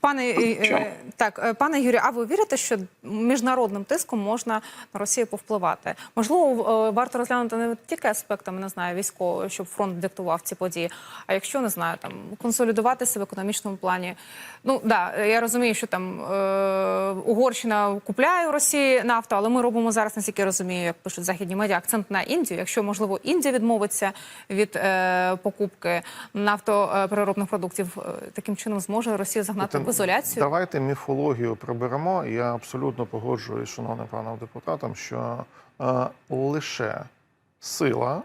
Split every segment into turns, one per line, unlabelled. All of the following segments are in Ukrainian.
Пане е, так, е, пане Юрію, а ви вірите, що міжнародним тиском можна на Росію повпливати? Можливо, е, варто розглянути не тільки аспектами, не знаю, військового, щоб фронт диктував ці події. А якщо не знаю, там консолідуватися в економічному плані. Ну да, я розумію, що там е, Угорщина купляє у Росії нафту, але ми робимо зараз, наскільки розумію, як пишуть західні медіа, акцент на Індію. Якщо можливо Індія відмовиться від е, покупки нафтопереробних продуктів, таким чином зможе Росію загнати ізоляцію.
Давайте міфологію приберемо. Я абсолютно погоджуюсь шановним паном депутатом, що е, лише сила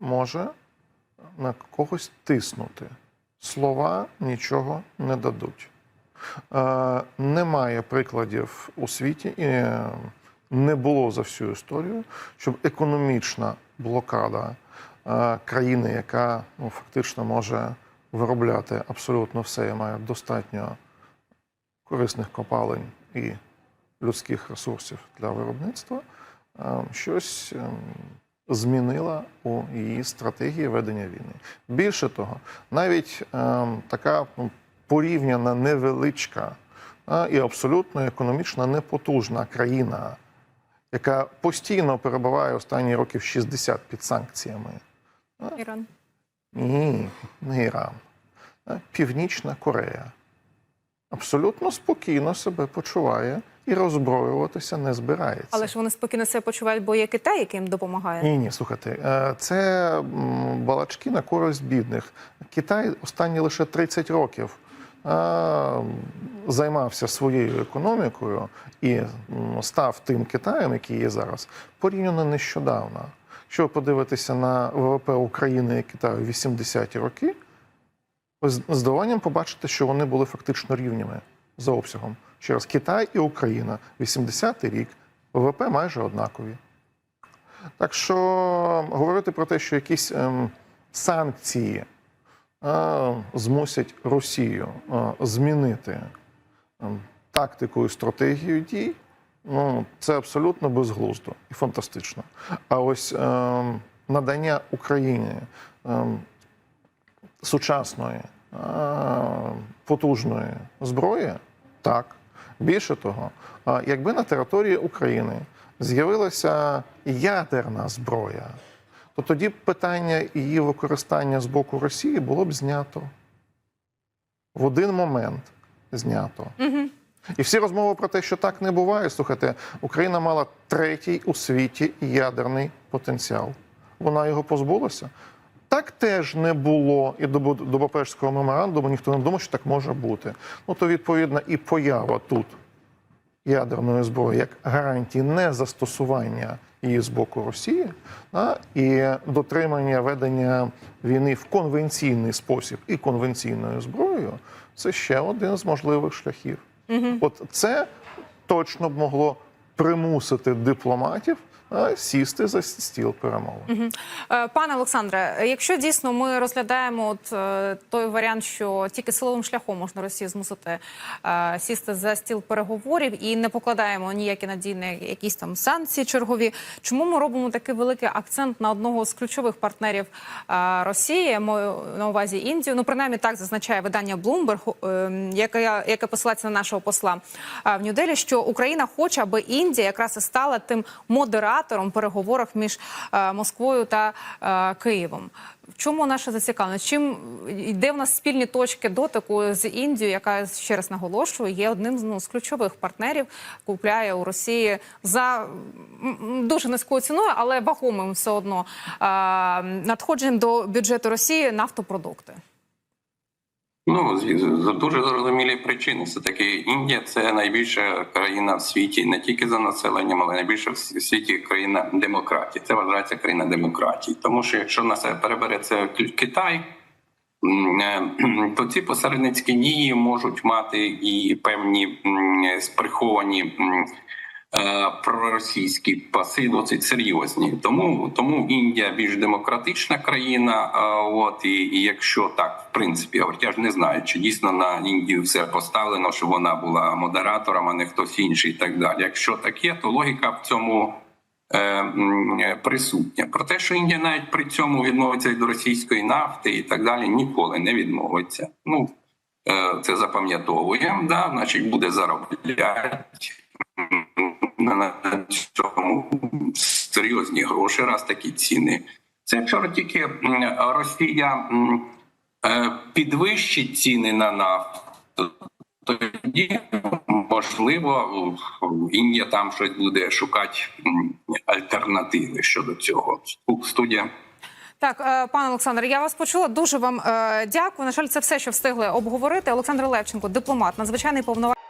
може на когось тиснути. Слова нічого не дадуть. Е, немає прикладів у світі і не було за всю історію, щоб економічна блокада е, країни, яка ну, фактично може виробляти абсолютно все і має достатньо корисних копалень і людських ресурсів для виробництва, е, щось ем, змінила у її стратегії ведення війни. Більше того, навіть ем, така ну, порівняна невеличка е, і абсолютно економічно непотужна країна, яка постійно перебуває останні років 60 під санкціями.
Іран.
Ні, не Іран. Е, Північна Корея. Абсолютно спокійно себе почуває і роззброюватися не збирається.
Але ж вони спокійно себе почувають, бо є Китай, який їм допомагає.
Ні, ні, слухайте, е, це балачки на користь бідних. Китай останні лише 30 років е, займався своєю економікою і став тим Китаєм, який є зараз, порівняно нещодавно. Якщо ви подивитеся на ВВП України і Китаю 80-ті роки, з здивуванням побачите, що вони були фактично рівнями за обсягом. Ще раз, Китай і Україна, 80-й рік, ВВП майже однакові. Так що говорити про те, що якісь ем, санкції е, змусять Росію е, змінити ем, тактику і стратегію дій, ну, це абсолютно безглуздо і фантастично. А ось ем, надання Україні ем, сучасної, е, потужної зброї, так. Більше того, е, якби на території України з'явилася ядерна зброя, то тоді питання її використання з боку Росії було б знято. В один момент знято. І всі розмови про те, що так не буває, слухайте, Україна мала третій у світі ядерний потенціал. Вона його позбулася. Так теж не було і до, до Будапештського меморандуму ніхто не думав, що так може бути. Ну то відповідно і поява тут ядерної зброї як гарантії незастосування її з боку Росії, а, і дотримання ведення війни в конвенційний спосіб і конвенційною зброєю це ще один з можливих шляхів. От це точно б могло примусити дипломатів сісти за стіл перемовин.
Е, Пане Олександре, якщо дійсно ми розглядаємо от е, той варіант, що тільки силовим шляхом можна Росію змусити е, сісти за стіл переговорів і не покладаємо ніякі надійні якісь там санкції чергові, чому ми робимо такий великий акцент на одного з ключових партнерів Росії, я маю на увазі Індію? Ну принаймні так зазначає видання Bloomberg, яке, яке посилається на нашого посла в Нью-Делі, що Україна хоче, аби Індія якраз і стала тим модератором в переговорах між е, Москвою та е, Києвом. В чому наша зацікавленість? Чим де в нас спільні точки дотику з Індією, яка ще раз наголошую, є одним ну, з ключових партнерів, купляє у Росії за дуже низькою ціною, але вагомим все одно е, надходженням до бюджету Росії нафтопродукти.
Ну, з, з дуже зрозумілі причини. Все таки Індія це найбільша країна в світі, не тільки за населенням, але найбільша в світі країна демократії. Це вважається країна демократії. Тому що якщо на себе перебере це Китай, е, то ці посередницькі дії можуть мати і певні сприховані е, проросійські паси досить серйозні. Тому тому Індія більш демократична країна. е, От і, і якщо так, в принципі, я я ж не знаю, чи дійсно на Індію все поставлено, щоб вона була модератором, а не хтось інший, і так далі. Якщо так є, то логіка в цьому. е, е, Присутня про те, що Індія навіть при цьому відмовиться від російської нафти і так далі, ніколи не відмовиться. Ну е, це запам'ятовуємо, да, значить буде заробляти на цьому серйозні гроші, раз такі ціни. Це якщо тільки Росія е, підвищить ціни на нафту, тоді можливо Індія там щось буде шукати альтернативи щодо цього. Студія.
Так, е, пане Олександр, я вас почула. Дуже вам е, дякую. На жаль, це все, що встигли обговорити. Олександр Левченко, дипломат, надзвичайний повноважений.